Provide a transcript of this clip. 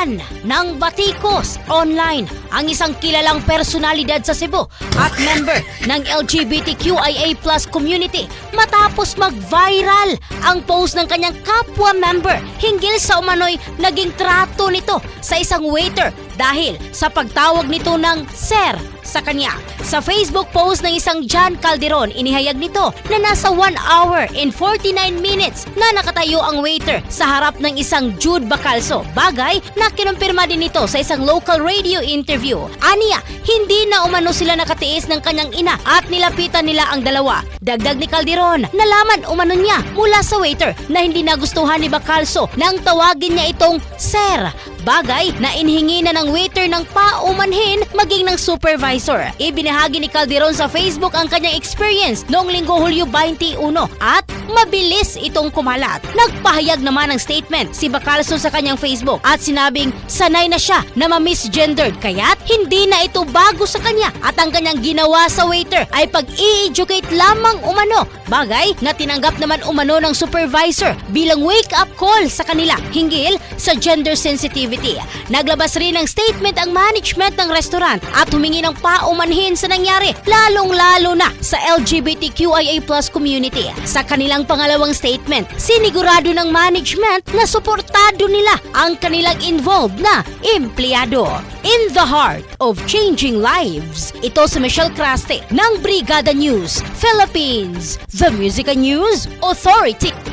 Nawalan ng batikos online ang isang kilalang personalidad sa Cebu at member ng LGBTQIA plus community matapos mag-viral ang post ng kanyang kapwa member hinggil sa umano'y naging trato nito sa isang waiter dahil sa pagtawag nito ng Sir sa kanya. Sa Facebook post ng isang John Calderon, inihayag nito na nasa 1 hour and 49 minutes na nakatayo ang waiter sa harap ng isang Jude Bacalso. Bagay na kinumpirma din ito sa isang local radio interview. Aniya, hindi na umano sila nakatiis ng kanyang ina at nilapitan nila ang dalawa. Dagdag ni Calderon, nalaman umano niya mula sa waiter na hindi nagustuhan ni Bacalso nang tawagin niya itong Sir. Bagay na inhingi na ng waiter ng paumanhin maging ng supervisor. Ibinahagi ni Calderon sa Facebook ang kanyang experience noong linggo Hulyo 21 at mabilis itong kumalat. Nagpahayag naman ng statement si Bacalso sa kanyang Facebook at sinabing sanay na siya na ma-misgendered kaya't hindi na ito bago sa kanya at ang kanyang ginawa sa waiter ay pag-i-educate lamang umano. Bagay na tinanggap naman umano ng supervisor bilang wake-up call sa kanila hinggil sa gender sensitivity. Naglabas rin ng statement ang management ng restaurant at humingi ng paumanhin sa nangyari lalong-lalo na sa LGBTQIA community. Sa kanilang pangalawang statement, sinigurado ng management na suportado nila ang kanilang involved na empleyado. In the heart of changing lives, ito si Michelle Craste ng Brigada News, Philippines, The Music News Authority.